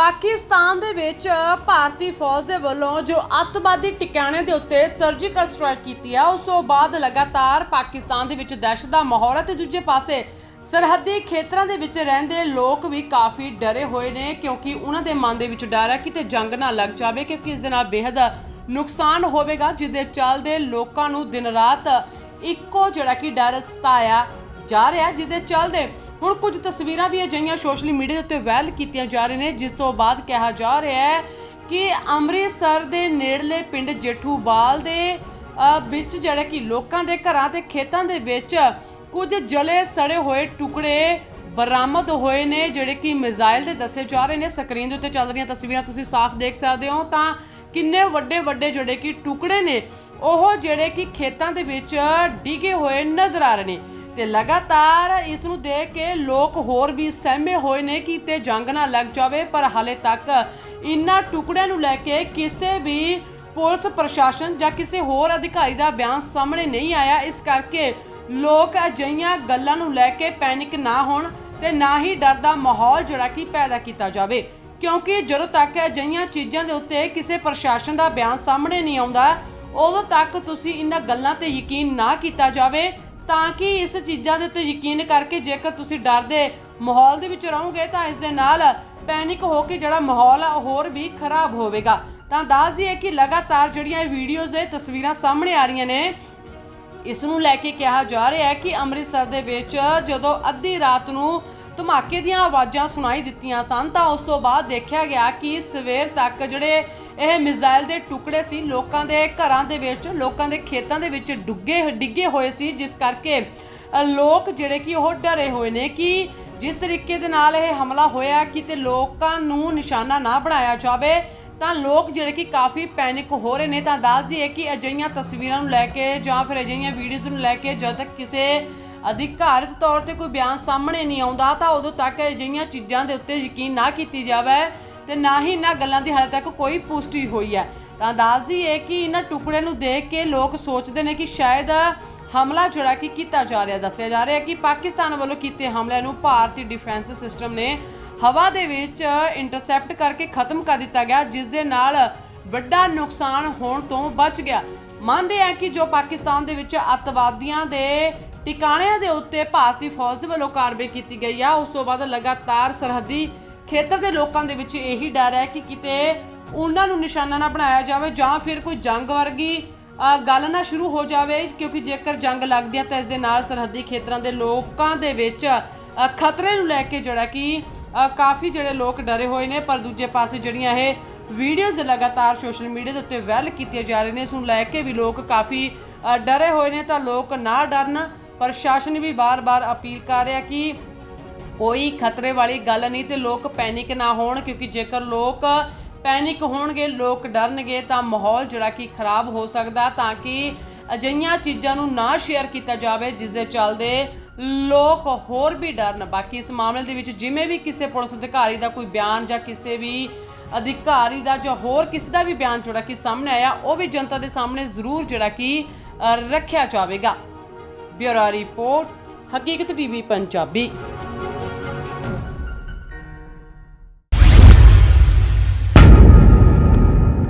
ਪਾਕਿਸਤਾਨ ਦੇ ਵਿੱਚ ਭਾਰਤੀ ਫੌਜ ਦੇ ਵੱਲੋਂ ਜੋ ਅੱਤਵਾਦੀ ਟਿਕਾਣੇ ਦੇ ਉੱਤੇ ਸਰਜੀਕਲ ਸਟ੍ਰਾਈਕ ਕੀਤੀ ਆ, ਉਸ ਤੋਂ ਬਾਅਦ ਲਗਾਤਾਰ ਪਾਕਿਸਤਾਨ ਦੇ ਵਿੱਚ ਦਹਿਸ਼ਤ ਦਾ ਮਾਹੌਲ ਹੈ ਤੇ ਦੂਜੇ ਪਾਸੇ ਸਰਹੱਦੀ ਖੇਤਰਾਂ ਦੇ ਵਿੱਚ ਰਹਿੰਦੇ ਲੋਕ ਵੀ ਕਾਫੀ ਡਰੇ ਹੋਏ ਨੇ ਕਿਉਂਕਿ ਉਹਨਾਂ ਦੇ ਮਨ ਦੇ ਵਿੱਚ ਡਰ ਹੈ ਕਿਤੇ ਜੰਗ ਨਾ ਲੱਗ ਜਾਵੇ ਕਿਉਂਕਿ ਇਸ ਦੇ ਨਾਲ ਬੇਹੱਦ ਨੁਕਸਾਨ ਹੋਵੇਗਾ, ਜਿਸ ਦੇ ਚੱਲਦੇ ਲੋਕਾਂ ਨੂੰ ਦਿਨ ਰਾਤ ਇੱਕੋ ਜਿਹੜਾ ਕਿ ਡਰ ਸਤਾਇਆ ਜਾ ਰਿਹਾ ਜਿਹਦੇ ਚੱਲਦੇ ਹੁਣ ਕੁਝ ਤਸਵੀਰਾਂ ਵੀ ਅਜਿਹੀਆਂ ਸੋਸ਼ਲ ਮੀਡੀਆ ਦੇ ਉੱਤੇ ਵਾਇਰਲ ਕੀਤੀਆਂ ਜਾ ਰਹੀਆਂ ਨੇ, ਜਿਸ ਤੋਂ ਬਾਅਦ ਕਿਹਾ ਜਾ ਰਿਹਾ ਹੈ ਕਿ ਅੰਮ੍ਰਿਤਸਰ ਦੇ ਨੇੜਲੇ ਪਿੰਡ ਜੇਠੂਵਾਲ ਦੇ ਵਿੱਚ ਜਿਹੜੇ ਕਿ ਲੋਕਾਂ ਦੇ ਘਰਾਂ ਤੇ ਖੇਤਾਂ ਦੇ ਵਿੱਚ ਕੁਝ ਜਲੇ ਸੜੇ ਹੋਏ ਟੁਕੜੇ ਬਰਾਮਦ ਹੋਏ ਨੇ, ਜਿਹੜੇ ਕਿ ਮਿਜ਼ਾਈਲ ਦੇ ਦੱਸੇ ਜਾ ਰਹੇ ਨੇ। ਸਕਰੀਨ ਦੇ ਉੱਤੇ ਚੱਲ ਰਹੀਆਂ ਤਸਵੀਰਾਂ ਤੁਸੀਂ ਸਾਫ਼ ਦੇਖ ਸਕਦੇ ਹੋ, ਤਾਂ ਕਿੰਨੇ ਵੱਡੇ ਵੱਡੇ ਜਿਹੜੇ ਕਿ ਟੁਕੜੇ ਨੇ, ਉਹ ਜਿਹੜੇ ਕਿ ਖੇਤਾਂ ਦੇ ਵਿੱਚ ਡਿੱਗੇ ਹੋਏ ਨਜ਼ਰ ਆ ਰਹੇ ਨੇ। ਤੇ ਲਗਾਤਾਰ ਇਸ ਨੂੰ ਦੇਖ ਕੇ ਲੋਕ ਹੋਰ ਵੀ ਸਹਿਮੇ ਹੋਏ ਨੇ ਕਿ ਤੇ ਜੰਗ ਨਾ ਲੱਗ ਜਾਵੇ, ਪਰ ਹਾਲੇ ਤੱਕ ਇਨ੍ਹਾਂ ਟੁਕੜਿਆਂ ਨੂੰ ਲੈ ਕੇ ਕਿਸੇ ਵੀ ਪੁਲਿਸ ਪ੍ਰਸ਼ਾਸਨ ਜਾਂ ਕਿਸੇ ਹੋਰ ਅਧਿਕਾਰੀ ਦਾ ਬਿਆਨ ਸਾਹਮਣੇ ਨਹੀਂ ਆਇਆ। ਇਸ ਕਰਕੇ ਲੋਕ ਅਜਿਹੀਆਂ ਗੱਲਾਂ ਨੂੰ ਲੈ ਕੇ ਪੈਨਿਕ ਨਾ ਹੋਣ ਤੇ ਨਾ ਹੀ ਡਰ ਦਾ ਮਾਹੌਲ ਜਿਹੜਾ ਕਿ ਪੈਦਾ ਕੀਤਾ ਜਾਵੇ। ਕਿਉਂਕਿ ਜਦੋਂ ਤੱਕ ਅਜਿਹੀਆਂ ਚੀਜ਼ਾਂ ਦੇ ਉੱਤੇ ਕਿਸੇ ਪ੍ਰਸ਼ਾਸਨ ਦਾ ਬਿਆਨ ਸਾਹਮਣੇ ਨਹੀਂ ਆਉਂਦਾ, ਉਦੋਂ ਤੱਕ ਤੁਸੀਂ ਇਹਨਾਂ ਗੱਲਾਂ ਤੇ ਯਕੀਨ ਨਾ ਕੀਤਾ ਜਾਵੇ। ਤਾਂ ਕਿ ਇਸ ਚੀਜ਼ਾਂ ਦੇ ਉੱਤੇ ਯਕੀਨ ਕਰਕੇ ਜੇਕਰ ਤੁਸੀਂ ਡਰ ਦੇ ਮਾਹੌਲ ਦੇ ਵਿੱਚ ਰਹੋਗੇ ਤਾਂ ਇਸ ਦੇ ਨਾਲ ਪੈਨਿਕ ਹੋ ਕੇ ਜਿਹੜਾ ਮਾਹੌਲ ਆ, ਉਹ ਹੋਰ ਵੀ ਖਰਾਬ ਹੋਵੇਗਾ। ਤਾਂ ਦੱਸ ਦਈਏ ਕਿ ਲਗਾਤਾਰ ਜਿਹੜੀਆਂ ਇਹ ਵੀਡੀਓਜ਼ ਇਹ ਤਸਵੀਰਾਂ ਸਾਹਮਣੇ ਆ ਰਹੀਆਂ ਨੇ, ਇਸ ਨੂੰ ਲੈ ਕੇ ਕਿਹਾ ਜਾ ਰਿਹਾ ਹੈ ਕਿ ਅੰਮ੍ਰਿਤਸਰ ਦੇ ਵਿੱਚ ਜਦੋਂ ਅੱਧੀ ਰਾਤ ਨੂੰ ਧਮਾਕੇ ਦੀਆਂ ਆਵਾਜ਼ਾਂ ਸੁਣਾਈ ਦਿੱਤੀਆਂ ਸਨ, ਤਾਂ ਉਸ ਤੋਂ ਬਾਅਦ ਦੇਖਿਆ ਗਿਆ ਕਿ ਸਵੇਰ ਤੱਕ ਜਿਹੜੇ ਇਹ ਮਿਜ਼ਾਈਲ ਦੇ ਟੁਕੜੇ ਸੀ। ਲੋਕਾਂ ਦੇ ਘਰਾਂ ਦੇ ਵਿੱਚ, ਲੋਕਾਂ ਦੇ ਖੇਤਾਂ ਦੇ ਵਿੱਚ ਡੁੱਗੇ, ਡਿੱਗੇ ਹੋਏ ਸੀ, ਜਿਸ ਕਰਕੇ ਲੋਕ ਜਿਹੜੇ ਕਿ ਉਹ ਡਰੇ ਹੋਏ ਨੇ ਕਿ ਜਿਸ ਤਰੀਕੇ ਦੇ ਨਾਲ ਇਹ ਹਮਲਾ ਹੋਇਆ ਕਿਤੇ ਲੋਕਾਂ ਨੂੰ ਨਿਸ਼ਾਨਾ ਨਾ ਬਣਾਇਆ ਜਾਵੇ, ਤਾਂ ਲੋਕ ਜਿਹੜੇ ਕਿ ਕਾਫੀ ਪੈਨਿਕ ਹੋ ਰਹੇ ਨੇ, ਤਾਂ ਦੱਸ ਦਈਏ ਕਿ ਅਜਿਹੀਆਂ ਤਸਵੀਰਾਂ ਨੂੰ ਲੈ ਕੇ ਜਾਂ ਫਿਰ ਅਜਿਹੀਆਂ ਵੀਡੀਓਜ਼ ਨੂੰ ਲੈ ਕੇ ਜਦ ਤੱਕ ਕਿਸੇ ਅਧਿਕਾਰਤ ਤੌਰ ਤੇ ਕੋਈ ਬਿਆਨ ਸਾਹਮਣੇ ਨਹੀਂ ਆਉਂਦਾ, ਤਾਂ ਉਦੋਂ ਤੱਕ ਅਜਿਹੀਆਂ ਚੀਜ਼ਾਂ ਦੇ ਉੱਤੇ ਯਕੀਨ ਨਾ ਕੀਤੀ ਜਾਵੇ। ਤੇ ਨਾ ਹੀ ਇਹਨਾਂ ਗੱਲਾਂ ਦੀ ਹਾਲੇ ਤੱਕ ਕੋਈ ਪੁਸ਼ਟੀ ਹੋਈ ਹੈ। ਤਾਂ ਦੱਸ ਦਈਏ ਕਿ ਇਹਨਾਂ ਟੁਕੜਿਆਂ ਨੂੰ ਦੇਖ ਕੇ ਲੋਕ ਸੋਚਦੇ ਨੇ ਕਿ ਸ਼ਾਇਦ ਹਮਲਾ ਜਿਹੜਾ ਕਿ ਕੀਤਾ ਜਾ ਰਿਹਾ, ਦੱਸਿਆ ਜਾ ਰਿਹਾ ਕਿ ਪਾਕਿਸਤਾਨ ਵੱਲੋਂ ਕੀਤੇ ਹਮਲਿਆਂ ਨੂੰ ਭਾਰਤੀ ਡਿਫੈਂਸ ਸਿਸਟਮ ਨੇ ਹਵਾ ਦੇ ਵਿੱਚ ਇੰਟਰਸੈਪਟ ਕਰਕੇ ਖਤਮ ਕਰ ਦਿੱਤਾ ਗਿਆ, ਜਿਸ ਦੇ ਨਾਲ ਵੱਡਾ ਨੁਕਸਾਨ ਹੋਣ ਤੋਂ ਬਚ ਗਿਆ। ਮੰਨਦੇ ਆ ਕਿ ਜੋ ਪਾਕਿਸਤਾਨ ਦੇ ਵਿੱਚ ਅੱਤਵਾਦੀਆਂ ਦੇ ਟਿਕਾਣਿਆਂ ਦੇ ਉੱਤੇ ਭਾਰਤੀ ਫੌਜ ਦੇ ਵੱਲੋਂ ਕਾਰਵਾਈ ਕੀਤੀ ਗਈ ਆ, ਉਸ ਤੋਂ ਬਾਅਦ ਲਗਾਤਾਰ ਸਰਹੱਦੀ ਖੇਤਰ ਦੇ ਲੋਕਾਂ ਦੇ ਵਿੱਚ ਇਹੀ ਡਰ ਹੈ ਕਿ ਕਿਤੇ ਉਹਨਾਂ ਨੂੰ ਨਿਸ਼ਾਨਾ ਨਾ ਬਣਾਇਆ ਜਾਵੇ ਜਾਂ ਫਿਰ ਕੋਈ ਜੰਗ ਵਰਗੀ ਗੱਲ ਨਾ ਸ਼ੁਰੂ ਹੋ ਜਾਵੇ, ਕਿਉਂਕਿ ਜੇਕਰ ਜੰਗ ਲੱਗਦੀ ਹੈ ਤਾਂ ਇਸ ਦੇ ਨਾਲ ਸਰਹੱਦੀ ਖੇਤਰਾਂ ਦੇ ਲੋਕਾਂ ਦੇ ਵਿੱਚ ਖਤਰੇ ਨੂੰ ਲੈ ਕੇ ਜਿਹੜਾ ਕਿ ਕਾਫੀ ਜਿਹੜੇ ਲੋਕ ਡਰੇ ਹੋਏ ਨੇ, ਪਰ ਦੂਜੇ ਪਾਸੇ ਜਿਹੜੀਆਂ ਇਹ ਵੀਡੀਓਜ਼ ਲਗਾਤਾਰ ਸੋਸ਼ਲ ਮੀਡੀਆ ਦੇ ਉੱਤੇ ਵਾਇਰਲ ਕੀਤੀਆਂ ਜਾ ਰਹੀਆਂ ਨੇ, ਇਸ ਨੂੰ ਲੈ ਕੇ ਵੀ ਲੋਕ ਕਾਫੀ ਡਰੇ ਹੋਏ ਨੇ ਤਾਂ ਲੋਕ ਨਾ ਡਰਨ ਪ੍ਰਸ਼ਾਸਨ ਵੀ ਬਾਰ-ਬਾਰ ਅਪੀਲ ਕਰ ਰਿਹਾ ਕਿ ਕੋਈ ਖਤਰੇ ਵਾਲੀ ਗੱਲ ਨਹੀਂ ਤੇ ਲੋਕ ਪੈਨਿਕ ਨਾ ਹੋਣ, ਕਿਉਂਕਿ ਜੇਕਰ ਲੋਕ ਪੈਨਿਕ ਹੋਣਗੇ, ਲੋਕ ਡਰਨਗੇ, ਤਾਂ ਮਾਹੌਲ ਜਿਹੜਾ ਕਿ ਖਰਾਬ ਹੋ ਸਕਦਾ ਤਾਂ ਕਿ ਅਜਿਹੀਆਂ ਚੀਜ਼ਾਂ ਨੂੰ ਨਾ ਸ਼ੇਅਰ ਕੀਤਾ ਜਾਵੇ ਜਿਸ ਦੇ ਚੱਲਦੇ ਲੋਕ ਹੋਰ ਵੀ ਡਰਨ। ਬਾਕੀ ਇਸ ਮਾਮਲੇ ਦੇ ਵਿੱਚ ਜਿਵੇਂ ਵੀ ਕਿਸੇ ਪੁਲਿਸ ਅਧਿਕਾਰੀ ਦਾ ਕੋਈ ਬਿਆਨ ਜਾਂ ਕਿਸੇ ਵੀ ਅਧਿਕਾਰੀ ਦਾ ਜਾਂ ਹੋਰ ਕਿਸੇ ਦਾ ਵੀ ਬਿਆਨ ਜਿਹੜਾ ਕਿ ਸਾਹਮਣੇ ਆਇਆ, ਉਹ ਵੀ ਜਨਤਾ ਦੇ ਸਾਹਮਣੇ ਜ਼ਰੂਰ ਜਿਹੜਾ ਕਿ ਰੱਖਿਆ ਜਾਵੇਗਾ। Bureau report, Haqeeqat TV, Punjabi.